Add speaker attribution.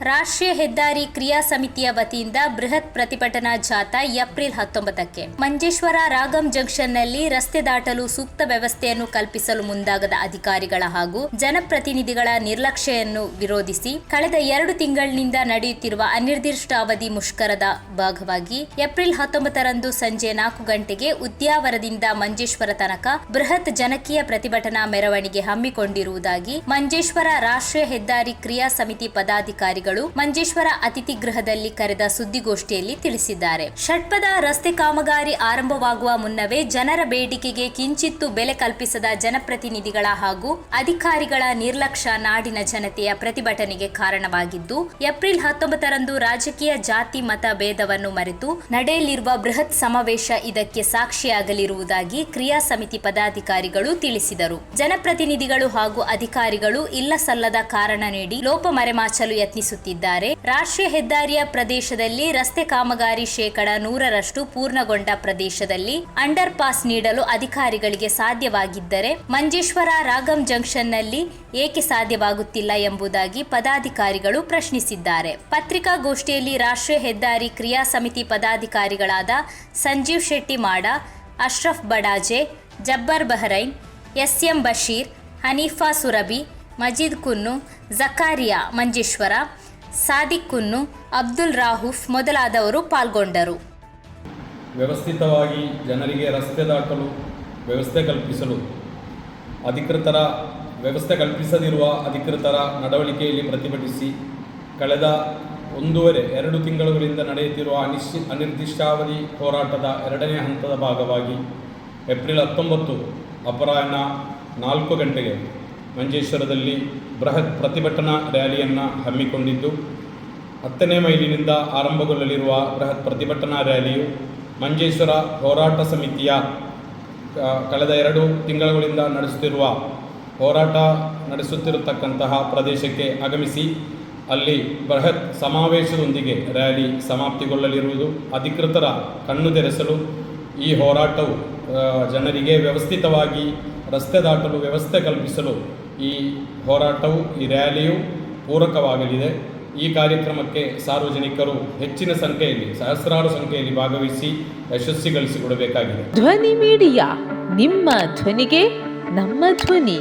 Speaker 1: ರಾಷ್ಟ್ರೀಯ ಹೆದ್ದಾರಿ ಕ್ರಿಯಾ ಸಮಿತಿಯ ವತಿಯಿಂದ ಬೃಹತ್ ಪ್ರತಿಭಟನಾ ಜಾಥಾ ಏಪ್ರಿಲ್ ಹತ್ತೊಂಬತ್ತಕ್ಕೆ. ಮಂಜೇಶ್ವರ ರಾಗಂ ಜಂಕ್ಷನ್ನಲ್ಲಿ ರಸ್ತೆ ದಾಟಲು ಸೂಕ್ತ ವ್ಯವಸ್ಥೆಯನ್ನು ಕಲ್ಪಿಸಲು ಮುಂದಾಗದ ಅಧಿಕಾರಿಗಳ ಹಾಗೂ ಜನಪ್ರತಿನಿಧಿಗಳ ನಿರ್ಲಕ್ಷ್ಯವನ್ನು ವಿರೋಧಿಸಿ ಕಳೆದ ಎರಡು ತಿಂಗಳಿನಿಂದ ನಡೆಯುತ್ತಿರುವ ಅನಿರ್ದಿಷ್ಟಾವಧಿ ಮುಷ್ಕರದ ಭಾಗವಾಗಿ ಏಪ್ರಿಲ್ ಹತ್ತೊಂಬತ್ತರಂದು ಸಂಜೆ ನಾಲ್ಕು ಗಂಟೆಗೆ ಉದ್ಯಾವರದಿಂದ ಮಂಜೇಶ್ವರ ತನಕ ಬೃಹತ್ ಜನಕೀಯ ಪ್ರತಿಭಟನಾ ಮೆರವಣಿಗೆ ಹಮ್ಮಿಕೊಂಡಿರುವುದಾಗಿ ಮಂಜೇಶ್ವರ ರಾಷ್ಟ್ರೀಯ ಹೆದ್ದಾರಿ ಕ್ರಿಯಾ ಸಮಿತಿ ಪದಾಧಿಕಾರಿಗಳು ಮಂಜೇಶ್ವರ ಅತಿಥಿ ಗೃಹದಲ್ಲಿ ಕರೆದ ಸುದ್ದಿಗೋಷ್ಠಿಯಲ್ಲಿ ತಿಳಿಸಿದ್ದಾರೆ. ಷಟ್ಪದ ರಸ್ತೆ ಕಾಮಗಾರಿ ಆರಂಭವಾಗುವ ಮುನ್ನವೇ ಜನರ ಬೇಡಿಕೆಗೆ ಕಿಂಚಿತ್ತು ಬೆಲೆ ಕಲ್ಪಿಸದ ಜನಪ್ರತಿನಿಧಿಗಳ ಹಾಗೂ ಅಧಿಕಾರಿಗಳ ನಿರ್ಲಕ್ಷ್ಯ ನಾಡಿನ ಜನತೆಯ ಪ್ರತಿಭಟನೆಗೆ ಕಾರಣವಾಗಿದ್ದು, ಏಪ್ರಿಲ್ ಹತ್ತೊಂಬತ್ತರಂದು ರಾಜಕೀಯ ಜಾತಿ ಮತ ಭೇದವನ್ನು ಮರೆತು ನಡೆಯಲಿರುವ ಬೃಹತ್ ಸಮಾವೇಶ ಇದಕ್ಕೆ ಸಾಕ್ಷಿಯಾಗಲಿರುವುದಾಗಿ ಕ್ರಿಯಾ ಸಮಿತಿ ಪದಾಧಿಕಾರಿಗಳು ತಿಳಿಸಿದರು. ಜನಪ್ರತಿನಿಧಿಗಳು ಹಾಗೂ ಅಧಿಕಾರಿಗಳು ಇಲ್ಲ ಸಲ್ಲದ ಕಾರಣ ನೀಡಿ ಲೋಪ ಮರೆಮಾಚಲು ಯತ್ನಿಸುತ್ತಿದ್ದಾರೆ ರಾಷ್ಟ್ರೀಯ ಹೆದ್ದಾರಿಯ ಪ್ರದೇಶದಲ್ಲಿ ರಸ್ತೆ ಕಾಮಗಾರಿ ಶೇಕಡ ನೂರರಷ್ಟು ಪೂರ್ಣಗೊಂಡ ಪ್ರದೇಶದಲ್ಲಿ ಅಂಡರ್ ಪಾಸ್ ನೀಡಲು ಅಧಿಕಾರಿಗಳಿಗೆ ಸಾಧ್ಯವಾಗಿದ್ದರೆ ಮಂಜೇಶ್ವರ ರಾಗಂ ಜಂಕ್ಷನ್ನಲ್ಲಿ ಏಕೆ ಸಾಧ್ಯವಾಗುತ್ತಿಲ್ಲ ಎಂಬುದಾಗಿ ಪದಾಧಿಕಾರಿಗಳು ಪ್ರಶ್ನಿಸಿದ್ದಾರೆ. ಪತ್ರಿಕಾಗೋಷ್ಠಿಯಲ್ಲಿ ರಾಷ್ಟ್ರೀಯ ಹೆದ್ದಾರಿ ಕ್ರಿಯಾ ಸಮಿತಿ ಪದಾಧಿಕಾರಿಗಳಾದ Sanjeev Shetty Mada Ashraf Badaje, Jabbar Bahrain S M Basheer, Haneefa Surabhi Majeed Kunnu, Zakariya Manjeshwar Sadiq Kunnu Abdul Rauf ಮೊದಲಾದವರು ಪಾಲ್ಗೊಂಡರು.
Speaker 2: ವ್ಯವಸ್ಥಿತವಾಗಿ ಜನರಿಗೆ ರಸ್ತೆ ದಾಟಲು, ವ್ಯವಸ್ಥೆ ಕಲ್ಪಿಸಲು, ಅಧಿಕೃತರ ವ್ಯವಸ್ಥೆ ಕಲ್ಪಿಸದಿರುವ ಅಧಿಕೃತರ ನಡವಳಿಕೆಯಲ್ಲಿ ಪ್ರತಿಭಟಿಸಿ ಕಳೆದ ಒಂದೂವರೆ, ಎರಡು ತಿಂಗಳುಗಳಿಂದ ನಡೆಯುತ್ತಿರುವ ಅನಿಶ್ಚಿ, ಅನಿರ್ದಿಷ್ಟಾವಧಿ ಹೋರಾಟದ ಎರಡನೇ ಹಂತದ ಭಾಗವಾಗಿ ಏಪ್ರಿಲ್ ಹತ್ತೊಂಬತ್ತು ಅಪರಾಹ್ನ ನಾಲ್ಕು ಗಂಟೆಗೆ ಮಂಜೇಶ್ವರದಲ್ಲಿ ಬೃಹತ್ ಪ್ರತಿಭಟನಾ ರ್ಯಾಲಿಯನ್ನು ಹಮ್ಮಿಕೊಂಡಿದ್ದು, ಹತ್ತನೇ ಮೈಲಿನಿಂದ ಆರಂಭಗೊಳ್ಳಲಿರುವ ಬೃಹತ್ ಪ್ರತಿಭಟನಾ ರ್ಯಾಲಿಯು ಮಂಜೇಶ್ವರ ಹೋರಾಟ ಸಮಿತಿಯ ಕಳೆದ ಎರಡು ತಿಂಗಳುಗಳಿಂದ ನಡೆಸುತ್ತಿರುವ ಹೋರಾಟ ನಡೆಸುತ್ತಿರತಕ್ಕಂತಹ ಪ್ರದೇಶಕ್ಕೆ ಆಗಮಿಸಿ ಅಲ್ಲಿ ಬೃಹತ್ ಸಮಾವೇಶದೊಂದಿಗೆ ರ್ಯಾಲಿ ಸಮಾಪ್ತಿಗೊಳ್ಳಲಿರುವುದು ಅಧಿಕೃತರ ಕಣ್ಣು ತೆರೆಸಲು ಈ ಹೋರಾಟವು ಜನರಿಗೆ ವ್ಯವಸ್ಥಿತವಾಗಿ ರಸ್ತೆ ದಾಟಲು ವ್ಯವಸ್ಥೆ ಕಲ್ಪಿಸಲು ಈ ಹೋರಾಟವು, ಈ ರ್ಯಾಲಿಯು ಪೂರಕವಾಗಲಿದೆ. ಈ ಕಾರ್ಯಕ್ರಮಕ್ಕೆ ಸಾರ್ವಜನಿಕರು ಹೆಚ್ಚಿನ ಸಂಖ್ಯೆಯಲ್ಲಿ, ಸಹಸ್ರಾರು ಸಂಖ್ಯೆಯಲ್ಲಿ ಭಾಗವಹಿಸಿ ಯಶಸ್ವಿಗೊಳಿಸಿಕೊಡಬೇಕಾಗಿದೆ
Speaker 3: ಧ್ವನಿ ಮೀಡಿಯಾ, ನಿಮ್ಮ ಧ್ವನಿಗೆ ನಮ್ಮ ಧ್ವನಿ.